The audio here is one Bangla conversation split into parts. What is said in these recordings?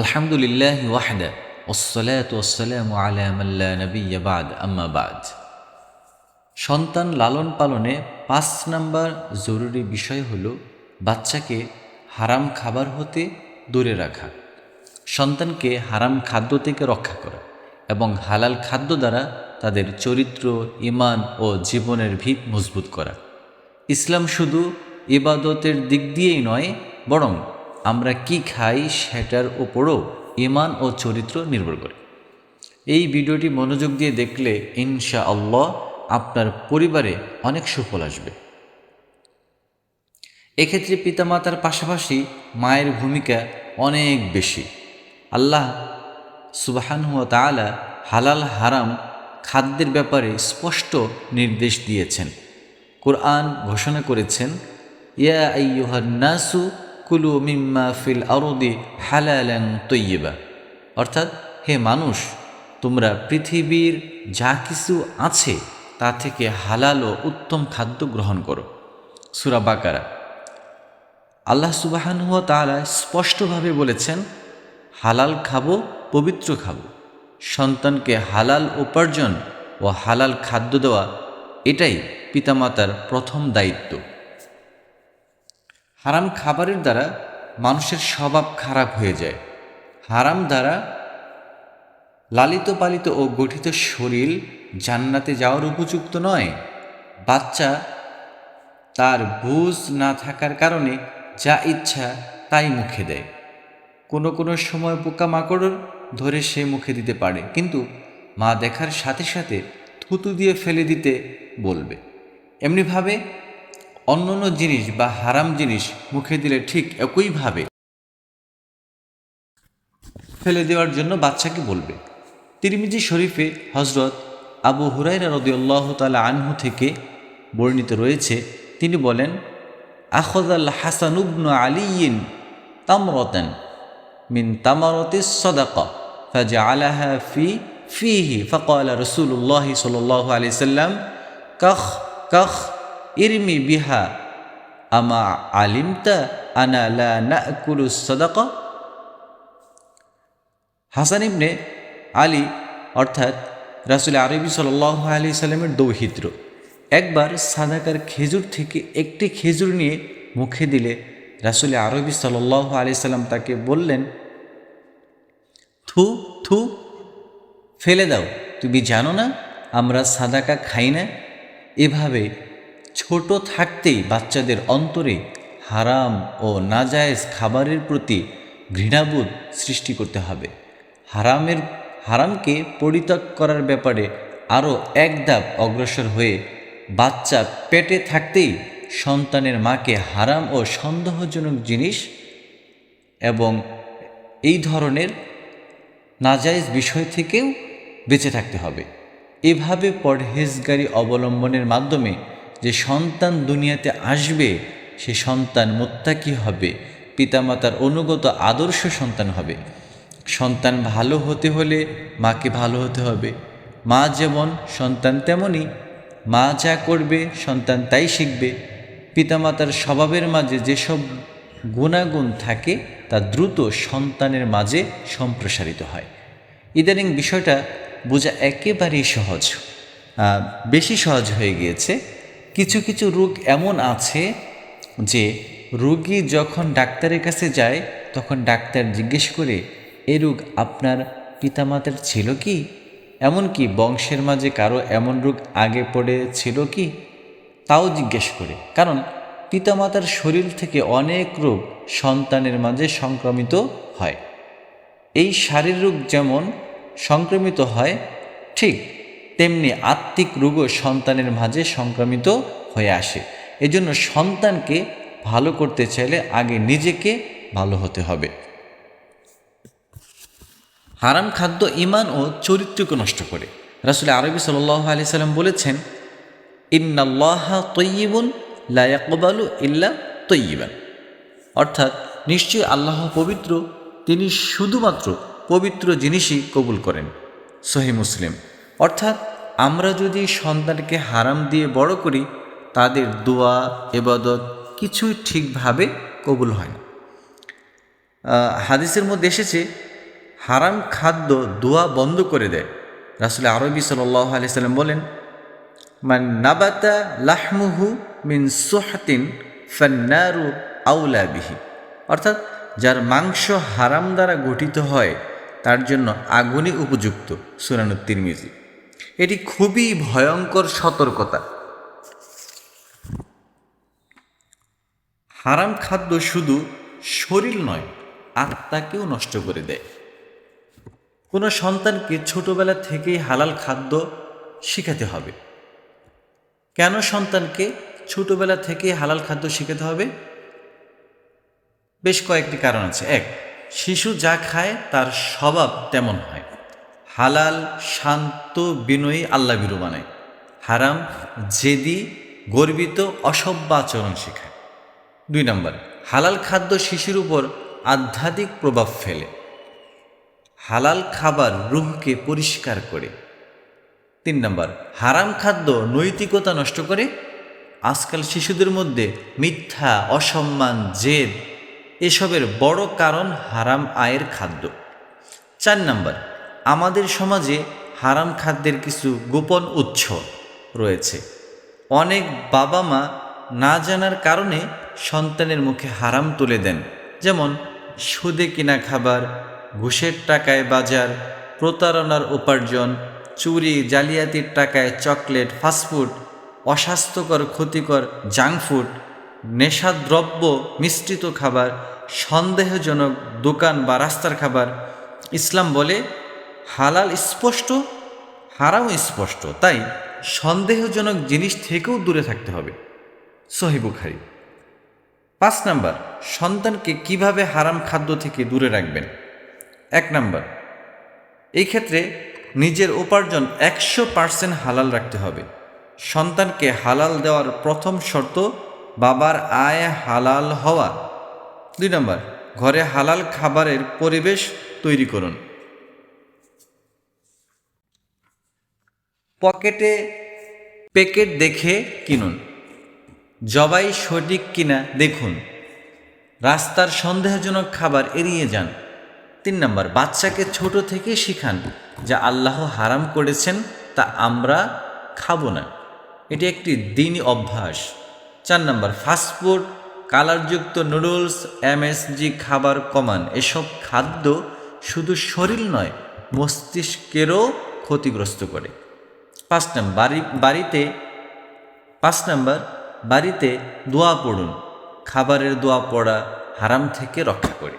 আলহামদুলিল্লাহ ওয়াহদা ওসলাত ওসালাম আলা মাল্লা নবী বাদ, আম্মা বাদ। সন্তান লালন পালনে পাঁচ নাম্বার জরুরি বিষয় হল বাচ্চাকে হারাম খাবার হতে দূরে রাখা, সন্তানকে হারাম খাদ্য থেকে রক্ষা করা এবং হালাল খাদ্য দ্বারা তাদের চরিত্র ইমান ও জীবনের ভিত মজবুত করা। ইসলাম শুধু ইবাদতের দিক দিয়েই নয়, বরং আমরা কি খাই সেটার ওপরও ইমান ও চরিত্র নির্ভর করে। এই ভিডিওটি মনোযোগ দিয়ে দেখলে ইনশা আল্লাহ আপনার পরিবারে অনেক সুফল আসবে। এক্ষেত্রে পিতামাতার পাশাপাশি মায়ের ভূমিকা অনেক বেশি। আল্লাহ সুবাহানহুয়া তালা হালাল হারাম খাদ্যের ব্যাপারে স্পষ্ট নির্দেশ দিয়েছেন। কোরআন ঘোষণা করেছেন, ইয়া আইয়ুহান্নাসু কুলু মিম্মা ফিল আরদি হালালান তৈয়বা। অর্থাৎ, হে মানুষ, তোমরা পৃথিবীর যা কিছু আছে তা থেকে হালাল ও উত্তম খাদ্য গ্রহণ করো। সুরা বাকারা। আল্লাহ সুবাহানুয়া তালা স্পষ্টভাবে বলেছেন, হালাল খাব, পবিত্র খাব। সন্তানকে হালাল উপার্জন ও হালাল খাদ্য দেওয়া, এটাই পিতামাতার প্রথম দায়িত্ব। হারাম খাবারের দ্বারা মানুষের স্বভাব খারাপ হয়ে যায়। হারাম দ্বারা লালিত পালিত ও গঠিত শরীর জান্নাতে যাওয়ার উপযুক্ত নয়। বাচ্চা তার বুঝ না থাকার কারণে যা ইচ্ছা তাই মুখে দেয়। কোনো কোনো সময় পোকামাকড় ধরে সে মুখে দিতে পারে, কিন্তু মা দেখার সাথে সাথে থুতু দিয়ে ফেলে দিতে বলবে। এমনিভাবে অন্য অন্য জিনিস বা হারাম জিনিস মুখে দিলে ঠিক একইভাবে ফেলে দেওয়ার জন্য বাচ্চাকে বলবে। তিরমিজি শরীফে হজরত আবু হুরাইরা রদিউল্লাহ তালা আনহু থেকে বর্ণিত রয়েছে, তিনি বলেন আখদাল হাসানুবনু আলিয়িন তামরতেন মিন তামারতে সদাকা ফাজা আলাহা ফি, ফিহি ফকাল রসুল্লাহ সাল আলি সাল্লাম, কখ কখ ইরমি বিহা। আমা আলিমতা আনা লা নাকুলু সদাকা। হাসান ইবনে আলী অর্থাৎ রাসুল আরবি সাল আলি সাল্লামের দৌহিত্র, একবার সাদাকার খেজুর থেকে একটি খেজুর নিয়ে মুখে দিলে রাসুল আরবি সাল আলি সাল্লাম তাকে বললেন, থু থু, ফেলে দাও। তুমি জানো না আমরা সাদাকা খাই না? এভাবে ছোট থাকতেই বাচ্চাদের অন্তরে হারাম ও নাজায়েজ খাবারের প্রতি ঘৃণাবোধ সৃষ্টি করতে হবে। হারামের, হারামকে পরিত্যাগ করার ব্যাপারে আরও এক ধাপ অগ্রসর হয়ে বাচ্চা পেটে থাকতেই সন্তানের মাকে হারাম ও সন্দেহজনক জিনিস এবং এই ধরনের নাজাইজ বিষয় থেকেও বেঁচে থাকতে হবে। এভাবে পরহেজগারি অবলম্বনের মাধ্যমে যে সন্তান দুনিয়াতে আসবে, সে সন্তান মোত্তাকি হবে, পিতামাতার অনুগত আদর্শ সন্তান হবে। সন্তান ভালো হতে হলে মাকে ভালো হতে হবে। মা যেমন সন্তান তেমনই মা যা করবে সন্তান তাই শিখবে। পিতামাতার স্বভাবের মাঝে যেসব গুণাগুণ থাকে, তা দ্রুত সন্তানের মাঝে সম্প্রসারিত হয়। ইদানিং বিষয়টা বোঝা একেবারেই সহজ বেশি সহজ হয়ে গিয়েছে। কিছু কিছু রোগ এমন আছে যে রোগী যখন ডাক্তারের কাছে যায়, তখন ডাক্তার জিজ্ঞেস করে, এ রোগ আপনার পিতামাতার ছিল কি? এমনকি বংশের মাঝে কারও এমন রোগ আগে পড়ে ছিল কি? তাও জিজ্ঞেস করে। কারণ পিতামাতার শরীর থেকে অনেক রোগ সন্তানের মাঝে সংক্রমিত হয়। এই শারীর রোগ যেমন সংক্রমিত হয়, ঠিক তেমনি আত্মিক রোগও সন্তানের মাঝে সংক্রমিত হয়ে আসে। এজন্য সন্তানকে ভালো করতে চাইলে আগে নিজেকে ভালো হতে হবে। হারাম খাদ্য ইমান ও চরিত্রকে নষ্ট করে। রাসুল আরবি সাল আলি সাল্লাম বলেছেন, ইন্নাল্লাহ তৈয়িবুন লায়াকবালু ইল্লা তৈয়িবান। অর্থাৎ নিশ্চয়ই আল্লাহ পবিত্র, তিনি শুধুমাত্র পবিত্র জিনিসই কবুল করেন। সহি মুসলিম। অর্থাৎ আমরা যদি সন্তানকে হারাম দিয়ে বড় করি, তাদের দোয়া এবাদত কিছুই ঠিকভাবে কবুল হয় না। হাদিসের মধ্যে এসেছে, হারাম খাদ্য দোয়া বন্ধ করে দেয়। রাসুল আরবি সাল্লাহ আলি সাল্লাম বলেন, মান নাবাতা লাহমুহু মিন সোহাতিন ফান্নারু আউলা বিহি। অর্থাৎ যার মাংস হারাম দ্বারা গঠিত হয়, তার জন্য আগুনই উপযুক্ত সুরানুত তিরমিজি। এটি খুবই ভয়ঙ্কর সতর্কতা। হারাম খাদ্য শুধু শরীর নয়, আত্মাকেও নষ্ট করে দেয়। কোনো সন্তানকে ছোটবেলা থেকেই হালাল খাদ্য শিখাতে হবে। কেন সন্তানকে ছোটবেলা থেকেই হালাল খাদ্য শিখাতে হবে? বেশ কয়েকটি কারণ আছে। এক, শিশু যা খায় তার স্বভাব তেমন হয়। হালাল, শান্ত, বিনয়ী, আল্লাহ বিরু বানায় হারাম, জেদি, গর্বিত, অসভ্য আচরণ শেখায়। দুই নম্বর, হালাল খাদ্য শিশুর উপর আধ্যাত্মিক প্রভাব ফেলে। হালাল খাবার রুহকে পরিষ্কার করে। তিন নম্বর, হারাম খাদ্য নৈতিকতা নষ্ট করে। আজকাল শিশুদের মধ্যে মিথ্যা, অসম্মান, জেদ, এসবের বড় কারণ হারাম আয়ের খাদ্য। চার নম্বর আমাদের সমাজে হারাম খাদ্যের কিছু গোপন উৎস রয়েছে। অনেক বাবা মা না জানার কারণে সন্তানের মুখে হারাম তুলে দেন। যেমন, সুদে কিনা খাবার, ঘুষের টাকায় বাজার, প্রতারণার উপার্জন, চুরি, জালিয়াতির টাকায় চকলেট ফাস্টফুড অস্বাস্থ্যকর, ক্ষতিকর জাঙ্ক ফুড নেশাদ্রব্য, মিশ্রিত খাবার, সন্দেহজনক দোকান বা রাস্তার খাবার, ইসলাম বলে হালাল স্পষ্ট হারাম স্পষ্ট। তাই সন্দেহজনক জিনিস থেকেও দূরে থাকতে হবে। সহিবুখারি পাঁচ নাম্বার, সন্তানকে কীভাবে হারাম খাদ্য থেকে দূরে রাখবেন? এক নাম্বার, এই ক্ষেত্রে নিজের উপার্জন একশো পার্সেন্ট হালাল রাখতে হবে। সন্তানকে হালাল দেওয়ার প্রথম শর্ত বাবার আয় হালাল হওয়া। দুই নম্বর, ঘরে হালাল খাবারের পরিবেশ তৈরি করুন। পকেটে প্যাকেট দেখে কিনুন। জবাই সঠিক কিনা দেখুন। রাস্তার সন্দেহজনক খাবার এড়িয়ে যান। তিন নম্বর, বাচ্চাকে ছোট থেকে শিখান যা আল্লাহ হারাম করেছেন তা আমরা খাব না। এটি একটি দিনই অভ্যাস। চার নম্বর ফাস্টফুড কালারযুক্ত নুডলস এমএসজি খাবার কমান। এসব খাদ্য শুধু শরীর নয়, মস্তিষ্কেরও ক্ষতিগ্রস্ত করে। পাঁচ নম্বর, বাড়ি, বাড়িতে, পাঁচ নম্বর, বাড়িতে দোয়া পড়ুন। খাবারের দোয়া পড়া হারাম থেকে রক্ষা করে।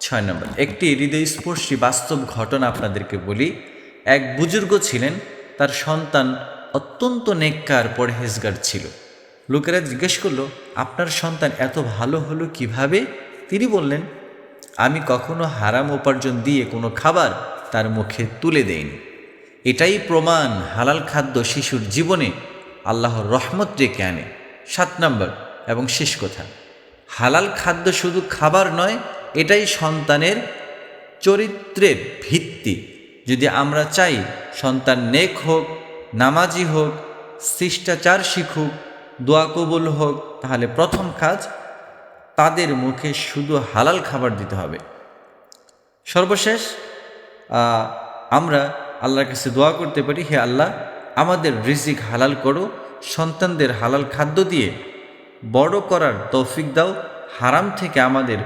ছয় নম্বর, একটি হৃদয়স্পর্শী বাস্তব ঘটনা আপনাদেরকে বলি। এক বুজুর্গ ছিলেন, তার সন্তান অত্যন্ত নেককার পরহেজগার ছিল। লোকেরা জিজ্ঞেস করল, আপনার সন্তান এত ভালো হলো কীভাবে? তিনি বললেন, আমি কখনো হারাম উপার্জন দিয়ে কোনো খাবার তার মুখে তুলে দেইনি। এটাই প্রমাণ হালাল খাদ্য শিশুর জীবনে আল্লাহর রহমত ডেকে আনে। সাত নম্বর এবং শেষ কথা, হালাল খাদ্য শুধু খাবার নয়, এটাই সন্তানের চরিত্রের ভিত্তি। যদি আমরা চাই সন্তান নেক হোক, নামাজি হোক, শিষ্টাচার শিখুক, দোয়া কবুল হোক, তাহলে প্রথম কাজ তাদের মুখে শুধু হালাল খাবার দিতে হবে। সর্বশেষ আমরা আল্লাহর কাছে দোয়া করতে পারি, হে আল্লাহ, আমাদের রিজিক হালাল করো, সন্তানদের হালাল খাদ্য দিয়ে বড় করার তৌফিক দাও, হারাম থেকে আমাদের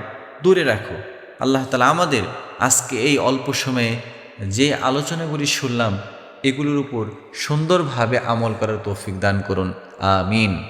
দূরে রাখো। আল্লাহ তালা আমাদের আজকে এই অল্প সময়ে যে আলোচনাগুলি শুনলাম, এগুলোর উপর সুন্দরভাবে আমল করার তৌফিক দান করুন। আমিন।